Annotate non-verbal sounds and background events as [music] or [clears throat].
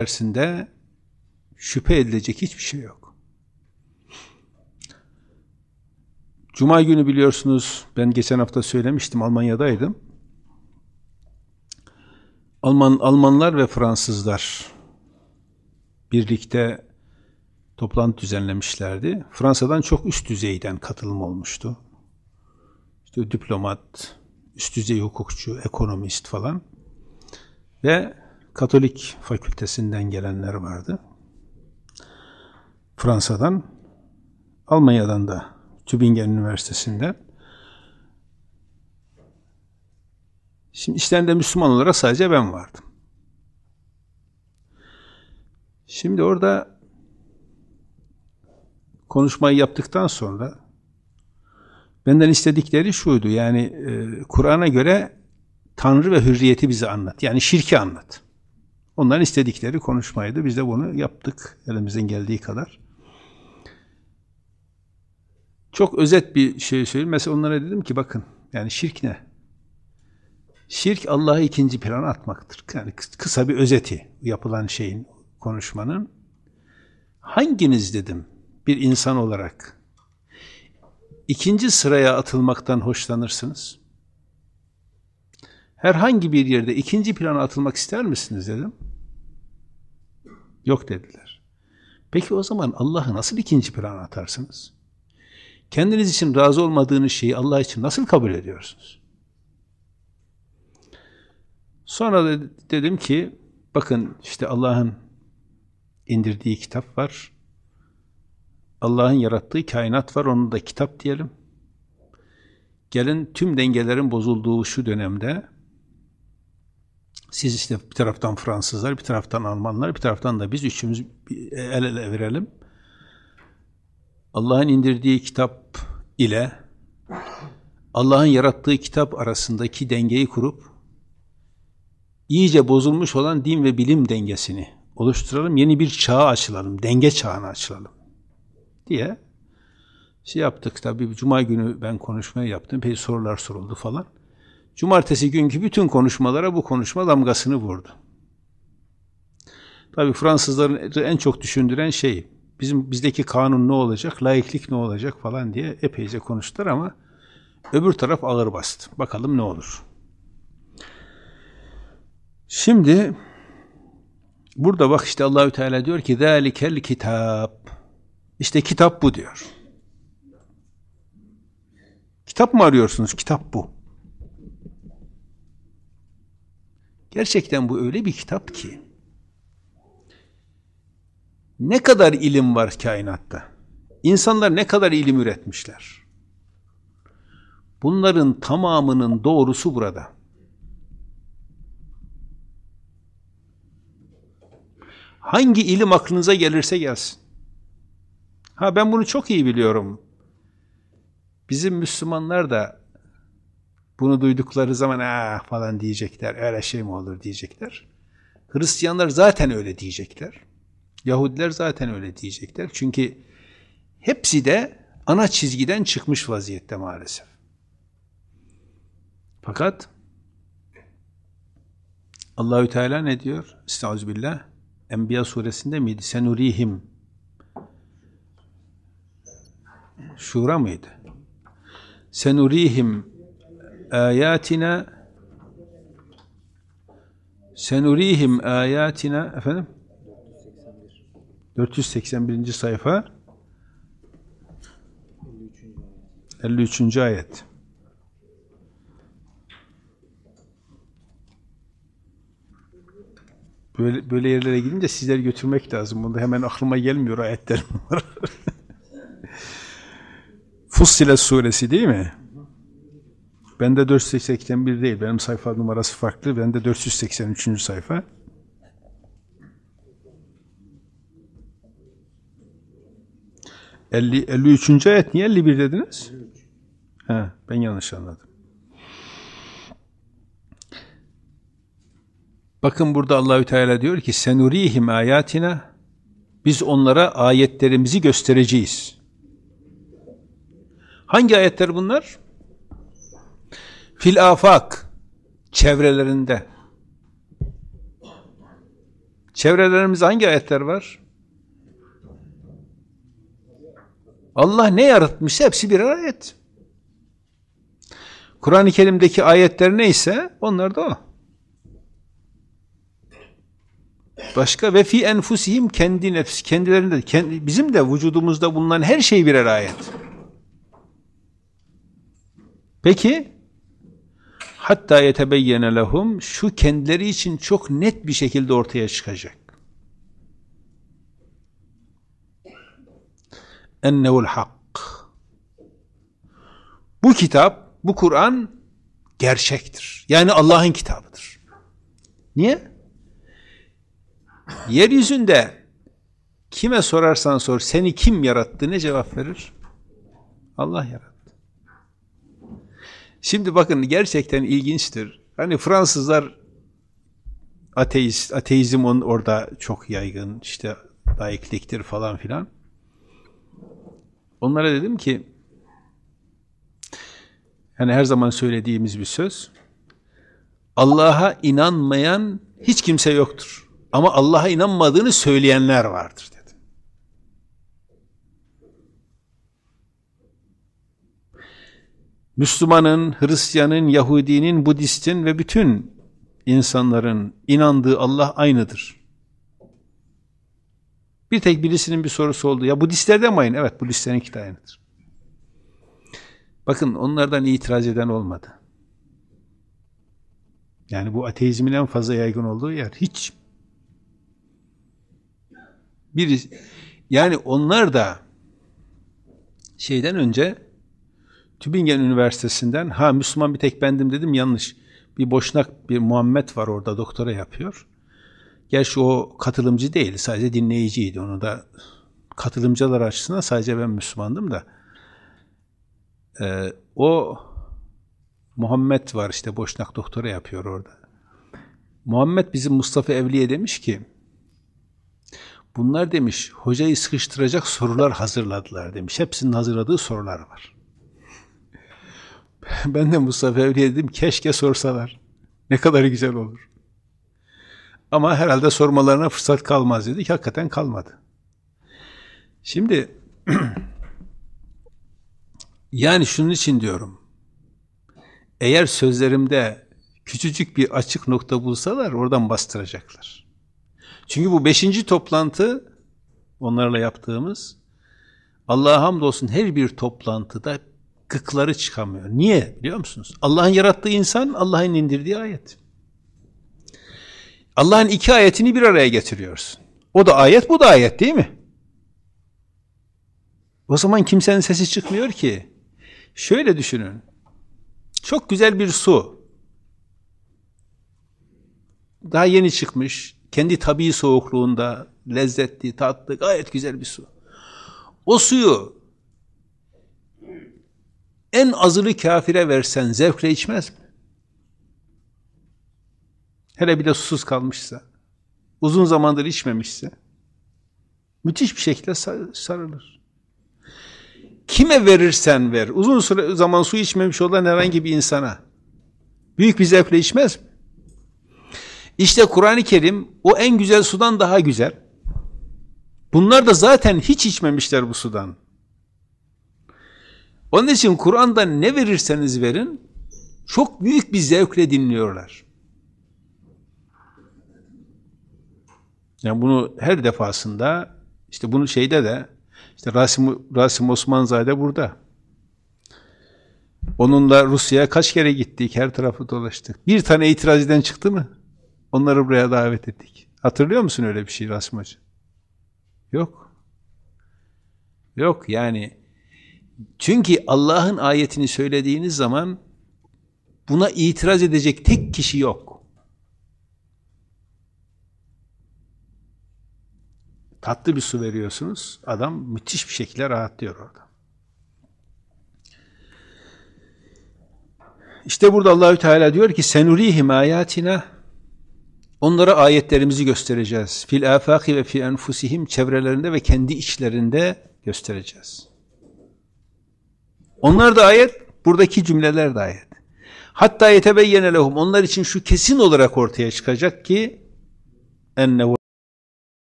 içerisinde şüphe edilecek hiçbir şey yok. Cuma günü biliyorsunuz ben geçen hafta söylemiştim Almanya'daydım. Alman Almanlar ve Fransızlar birlikte toplantı düzenlemişlerdi. Fransa'dan çok üst düzeyden katılım olmuştu. İşte diplomat, üst düzey hukukçu, ekonomist falan ve Katolik fakültesinden gelenler vardı. Fransa'dan, Almanya'dan da Tübingen Üniversitesi'nden. Şimdi işlerinde Müslüman olarak sadece ben vardım. Şimdi orada konuşmayı yaptıktan sonra benden istedikleri şuydu. Yani e, Kur'an'a göre Tanrı ve hürriyeti bize anlat. Yani şirki anlat. Onların istedikleri konuşmaydı. Biz de bunu yaptık elimizden geldiği kadar. Çok özet bir şey söyleyeyim. Mesela onlara dedim ki bakın yani şirk ne? Şirk Allah'ı ikinci plana atmaktır. Yani kısa bir özeti yapılan şeyin, konuşmanın. Hanginiz dedim bir insan olarak ikinci sıraya atılmaktan hoşlanırsınız? Herhangi bir yerde ikinci plana atılmak ister misiniz dedim. Yok dediler. Peki o zaman Allah'ı nasıl ikinci plana atarsınız? Kendiniz için razı olmadığınız şeyi Allah için nasıl kabul ediyorsunuz? Sonra dedim ki, bakın işte Allah'ın indirdiği kitap var. Allah'ın yarattığı kainat var, onu da kitap diyelim. Gelin tüm dengelerin bozulduğu şu dönemde siz işte bir taraftan Fransızlar, bir taraftan Almanlar, bir taraftan da biz üçümüz el ele verelim. Allah'ın indirdiği kitap ile Allah'ın yarattığı kitap arasındaki dengeyi kurup iyice bozulmuş olan din ve bilim dengesini oluşturalım, yeni bir çağa açılalım, denge çağına açılalım diye şey yaptık. Tabii Cuma günü ben konuşmayı yaptım. Peki sorular soruldu falan. Cumartesi günkü bütün konuşmalara bu konuşma damgasını vurdu. Tabii Fransızların en çok düşündüren şey, bizim bizdeki kanun ne olacak, laiklik ne olacak falan diye epeyce konuştular ama öbür taraf ağır bastı. Bakalım ne olur. Şimdi burada bak işte Allahü Teala diyor ki zalikel kitap. İşte kitap bu diyor. Kitap mı arıyorsunuz? Kitap bu. Gerçekten bu öyle bir kitap ki ne kadar ilim var kainatta? İnsanlar ne kadar ilim üretmişler? Bunların tamamının doğrusu burada. Hangi ilim aklınıza gelirse gelsin. Ha ben bunu çok iyi biliyorum. Bizim Müslümanlar da bunu duydukları zaman ah falan diyecekler. Öyle şey mi olur diyecekler. Hristiyanlar zaten öyle diyecekler. Yahudiler zaten öyle diyecekler. Çünkü hepsi de ana çizgiden çıkmış vaziyette maalesef. Fakat Allahü Teala ne diyor? Estağfirullah. Enbiya suresinde miydi? Senurihim. Şura mıydı? Senurihim ayatina senurihim ayatina efendim 481. sayfa 53. ayet Böyle, böyle yerlere gidince sizleri götürmek lazım. Bunda hemen aklıma gelmiyor ayetler. [laughs] Fussilet suresi değil mi? Bende 481 değil. Benim sayfa numarası farklı. Bende 483. sayfa. Elli, 53. ayet niye 51 dediniz? 53. He, ben yanlış anladım. Bakın burada Allahü Teala diyor ki senurihim ayatina biz onlara ayetlerimizi göstereceğiz. Hangi ayetler bunlar? Fil afak çevrelerinde Çevrelerimizde hangi ayetler var? Allah ne yaratmışsa hepsi birer ayet. Kur'an-ı Kerim'deki ayetler neyse onlar da o. Başka ve fi enfusihim kendi nefsi kendilerinde kendi, bizim de vücudumuzda bulunan her şey birer ayet. Peki hatta yetebeyyene lehum şu kendileri için çok net bir şekilde ortaya çıkacak. Ennehul hak. Bu kitap, bu Kur'an gerçektir. Yani Allah'ın kitabıdır. Niye? Yeryüzünde kime sorarsan sor seni kim yarattı ne cevap verir? Allah yarattı. Şimdi bakın gerçekten ilginçtir. Hani Fransızlar ateist, ateizm on, orada çok yaygın, işte laikliktir falan filan. Onlara dedim ki hani her zaman söylediğimiz bir söz Allah'a inanmayan hiç kimse yoktur. Ama Allah'a inanmadığını söyleyenler vardır Müslümanın, Hristiyanın, Yahudinin, Budistin ve bütün insanların inandığı Allah aynıdır. Bir tek birisinin bir sorusu oldu. Ya Budistlerden mi aynı? Evet Budistlerinki de aynıdır. Bakın onlardan itiraz eden olmadı. Yani bu ateizmin en fazla yaygın olduğu yer. Hiç bir yani onlar da şeyden önce Tübingen Üniversitesi'nden ha Müslüman bir tek bendim dedim yanlış. Bir boşnak bir Muhammed var orada doktora yapıyor. Gerçi o katılımcı değil sadece dinleyiciydi. Onu da katılımcılar açısından sadece ben Müslümandım da. Ee, o Muhammed var işte boşnak doktora yapıyor orada. Muhammed bizim Mustafa Evliye demiş ki bunlar demiş hocayı sıkıştıracak sorular hazırladılar demiş. Hepsinin hazırladığı sorular var. [laughs] Ben de Mustafa Evliye dedim keşke sorsalar. Ne kadar güzel olur. Ama herhalde sormalarına fırsat kalmaz dedik. Hakikaten kalmadı. Şimdi [clears throat] yani şunun için diyorum. Eğer sözlerimde küçücük bir açık nokta bulsalar oradan bastıracaklar. Çünkü bu beşinci toplantı onlarla yaptığımız Allah'a hamdolsun her bir toplantıda gıkları çıkamıyor. Niye biliyor musunuz? Allah'ın yarattığı insan Allah'ın indirdiği ayet. Allah'ın iki ayetini bir araya getiriyorsun. O da ayet, bu da ayet değil mi? O zaman kimsenin sesi çıkmıyor ki. Şöyle düşünün. Çok güzel bir su. Daha yeni çıkmış. Kendi tabii soğukluğunda lezzetli, tatlı, gayet güzel bir su. O suyu en azılı kafire versen zevkle içmez mi? Hele bir de susuz kalmışsa, uzun zamandır içmemişse, müthiş bir şekilde sarılır. Kime verirsen ver, uzun süre zaman su içmemiş olan herhangi bir insana, büyük bir zevkle içmez mi? İşte Kur'an-ı Kerim o en güzel sudan daha güzel. Bunlar da zaten hiç içmemişler bu sudan. Onun için Kur'an'da ne verirseniz verin, çok büyük bir zevkle dinliyorlar. Yani bunu her defasında, işte bunu şeyde de, işte Rasim, Rasim Osmanzade burada. Onunla Rusya'ya kaç kere gittik, her tarafı dolaştık. Bir tane itiraz eden çıktı mı? Onları buraya davet ettik. Hatırlıyor musun öyle bir şey Rasim Hoca? Yok. Yok yani çünkü Allah'ın ayetini söylediğiniz zaman buna itiraz edecek tek kişi yok. Tatlı bir su veriyorsunuz, adam müthiş bir şekilde rahatlıyor orada. İşte burada Allahü Teala diyor ki senurihim ayatina onlara ayetlerimizi göstereceğiz. Fil afaki ve fi enfusihim çevrelerinde ve kendi içlerinde göstereceğiz. Onlar da ayet, buradaki cümleler de ayet. Hatta yetebeyyene lehum onlar için şu kesin olarak ortaya çıkacak ki ennehu